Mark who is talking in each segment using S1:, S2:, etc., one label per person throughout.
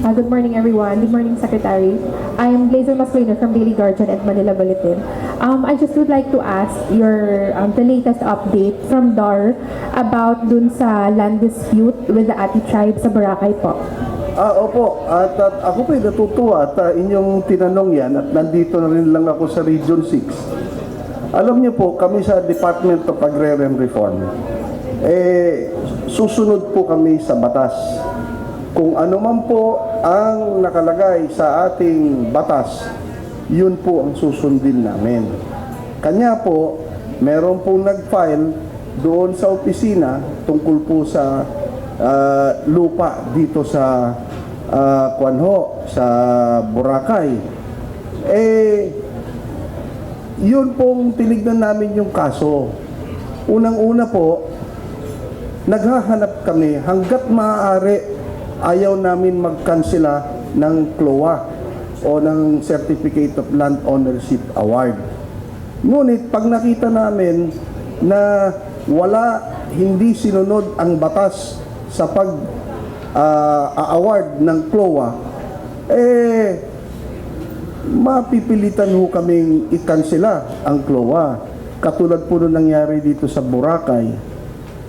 S1: Uh, good morning, everyone. Good morning, Secretary. I am Blazer Masquino from Daily Guardian at Manila Bulletin. Um, I just would like to ask your um, the latest update from DAR about dun sa land dispute with the Ati tribe sa Boracay po.
S2: Ah, opo. At, at ako po'y natutuwa at ah, inyong tinanong yan at nandito na rin lang ako sa Region 6. Alam niyo po, kami sa Department of Agrarian Reform, eh, susunod po kami sa batas. Kung ano man po ang nakalagay sa ating batas, yun po ang susundin namin. Kanya po, meron pong nag-file doon sa opisina tungkol po sa ah, lupa dito sa uh, Kwanho, sa Boracay. Eh, yun pong tinignan namin yung kaso. Unang-una po, naghahanap kami hanggat maaari ayaw namin magkansela ng CLOA o ng Certificate of Land Ownership Award. Ngunit pag nakita namin na wala, hindi sinunod ang batas sa pag ah, a-award ng CLOA, eh, mapipilitan ho kaming ikansela ang CLOA. Katulad po nung nangyari dito sa Boracay.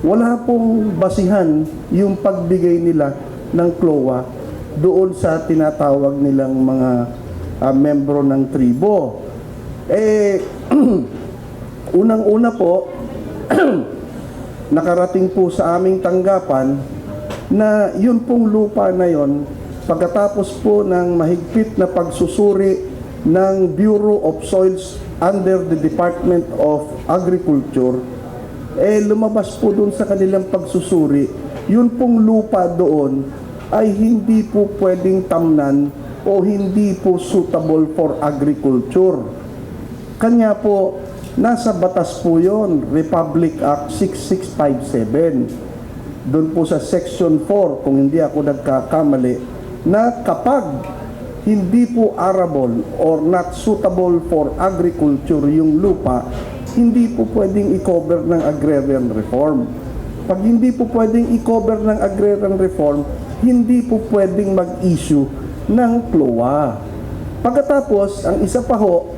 S2: Wala pong basihan yung pagbigay nila ng CLOA doon sa tinatawag nilang mga ah, membro ng tribo. Eh, unang-una po, nakarating po sa aming tanggapan na yun pong lupa na yon pagkatapos po ng mahigpit na pagsusuri ng Bureau of Soils under the Department of Agriculture eh lumabas po doon sa kanilang pagsusuri yun pong lupa doon ay hindi po pwedeng tamnan o hindi po suitable for agriculture kanya po, nasa batas po yon Republic Act 6657. Doon po sa Section 4, kung hindi ako nagkakamali, na kapag hindi po arable or not suitable for agriculture yung lupa, hindi po pwedeng i-cover ng agrarian reform. Pag hindi po pwedeng i-cover ng agrarian reform, hindi po pwedeng mag-issue ng CLOA. Pagkatapos, ang isa pa ho,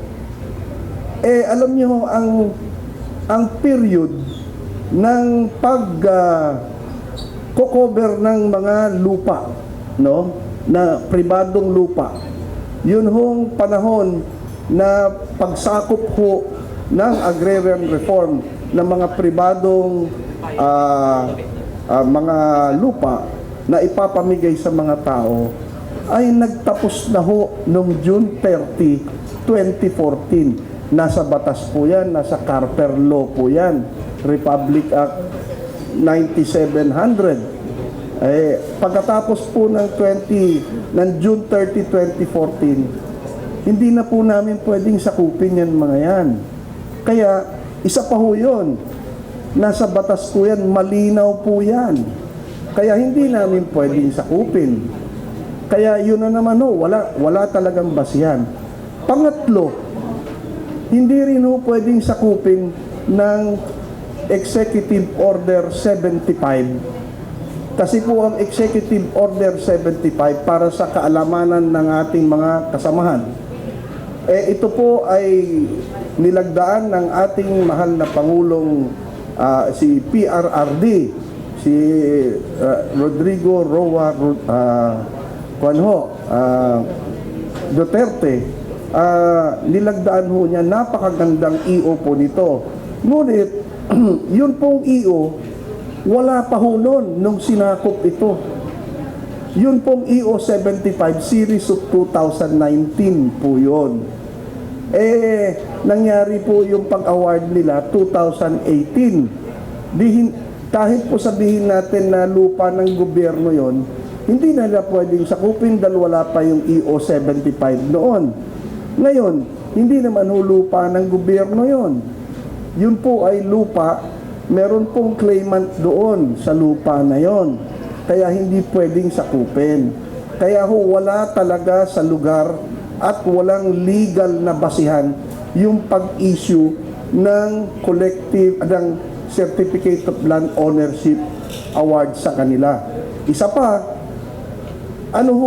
S2: eh alam niyo ang ang period ng pag ah, ko-cover ng mga lupa no na pribadong lupa yun hong panahon na pagsakop ho ng agrarian reform ng mga pribadong ah, ah, mga lupa na ipapamigay sa mga tao ay nagtapos na ho noong June 30, 2014 Nasa batas po yan, nasa Carper Law po yan. Republic Act 9700. Eh, pagkatapos po ng 20, ng June 30, 2014, hindi na po namin pwedeng sakupin yan mga yan. Kaya, isa pa ho yun. Nasa batas po yan, malinaw po yan. Kaya hindi namin pwedeng sakupin. Kaya yun na naman ho, wala, wala talagang basihan. Pangatlo, hindi rin ho pwedeng sakupin ng Executive Order 75 kasi po ang Executive Order 75 para sa kaalamanan ng ating mga kasamahan. Eh ito po ay nilagdaan ng ating mahal na Pangulong ah, si PRRD, si ah, Rodrigo Roa uh, Juanjo ah, Duterte. Ah, nilagdaan ho niya napakagandang EO po nito. Ngunit yun pong EO wala pa ho noon nung sinakop ito. Yun pong EO 75 series of 2019 po yun. Eh, nangyari po yung pag-award nila 2018. Di, hin- kahit po sabihin natin na lupa ng gobyerno yon, hindi na nila pwedeng sakupin dahil wala pa yung EO 75 noon. Ngayon, hindi naman ho lupa ng gobyerno yon. Yun po ay lupa meron pong claimant doon sa lupa na yon. Kaya hindi pwedeng sakupin. Kaya ho wala talaga sa lugar at walang legal na basihan yung pag-issue ng collective, ng Certificate of Land Ownership Award sa kanila. Isa pa, ano ho